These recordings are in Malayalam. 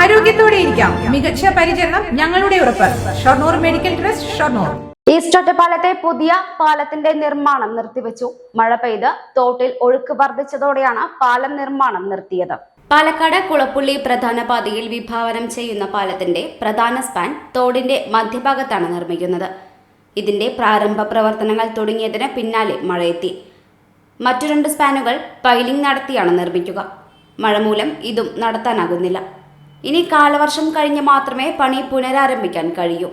ആരോഗ്യത്തോടെ ഇരിക്കാം മികച്ച പരിചരണം ഞങ്ങളുടെ ഉറപ്പ്. Shoranur medical trust Shoranur. East ഒറ്റപ്പാലത്തെ പുതിയ പാലത്തിന്റെ നിർമ്മാണം നിർത്തിവെച്ചു. മഴ പെയ്ത് തോട്ടിൽ ഒഴുക്ക് വർദ്ധിച്ചതോടെയാണ് പാലം നിർമ്മാണം നിർത്തിയത്. പാലക്കാട് കുളപ്പുള്ളി പ്രധാന പാതയിൽ വിഭാവനം ചെയ്യുന്ന പാലത്തിന്റെ പ്രധാന സ്പാൻ തോടിന്റെ മധ്യഭാഗത്താണ് നിർമ്മിക്കുന്നത്. ഇതിന്റെ പ്രാരംഭ പ്രവർത്തനങ്ങൾ തുടങ്ങിയതിന് പിന്നാലെ മഴയെത്തി. മറ്റു രണ്ട് സ്പാനുകൾ പൈലിംഗ് നടത്തിയാണ് നിർമ്മിക്കുക. മഴ മൂലം ഇതും നടത്താനാകുന്നില്ല. ഇനി കാലവർഷം കഴിഞ്ഞ് മാത്രമേ പണി പുനരാരംഭിക്കാൻ കഴിയൂ.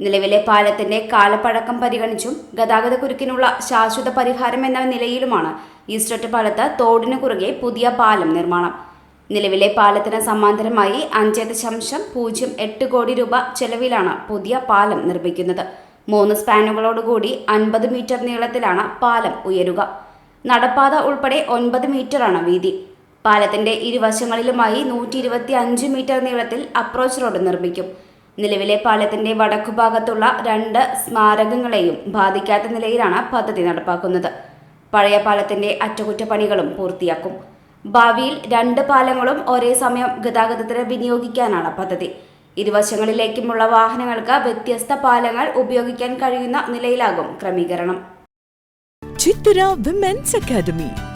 നിലവിലെ പാലത്തിന്റെ കാലപ്പഴക്കം പരിഗണിച്ചും ഗതാഗത കുരുക്കിനുള്ള ശാശ്വത പരിഹാരം എന്ന നിലയിലുമാണ് ഈസ്റ്റർട്ട് പാലത്ത് തോടിനു കുറുകെ പുതിയ പാലം നിർമ്മാണം. നിലവിലെ പാലത്തിന് സമാന്തരമായി അഞ്ച് ദശാംശം പൂജ്യം എട്ട് കോടി രൂപ ചെലവിലാണ് പുതിയ പാലം നിർമ്മിക്കുന്നത്. മൂന്ന് സ്പാനുകളോടുകൂടി അൻപത് മീറ്റർ നീളത്തിലാണ് പാലം ഉയരുക. നടപ്പാത ഉൾപ്പെടെ ഒൻപത് മീറ്ററാണ് വീതി. പാലത്തിന്റെ ഇരുവശങ്ങളിലുമായി നൂറ്റി ഇരുപത്തി അഞ്ച് മീറ്റർ നീളത്തിൽ അപ്രോച്ച് റോഡ് നിർമ്മിക്കും. നിലവിലെ പാലത്തിന്റെ വടക്കുഭാഗത്തുള്ള രണ്ട് സ്മാരകങ്ങളെയും ബാധിക്കാത്ത നിലയിലാണ് പദ്ധതി നടപ്പാക്കുന്നത്. പഴയ പാലത്തിന്റെ അറ്റകുറ്റപ്പണികളും പൂർത്തിയാക്കും. ഭാവിയിൽ രണ്ട് പാലങ്ങളും ഒരേ സമയം ഗതാഗതത്തിന് വിനിയോഗിക്കാനാണ് പദ്ധതി. ഇരുവശങ്ങളിലേക്കുമുള്ള വാഹനങ്ങൾക്ക് വ്യത്യസ്ത പാലങ്ങൾ ഉപയോഗിക്കാൻ കഴിയുന്ന നിലയിലാകും ക്രമീകരണം. Women's academy.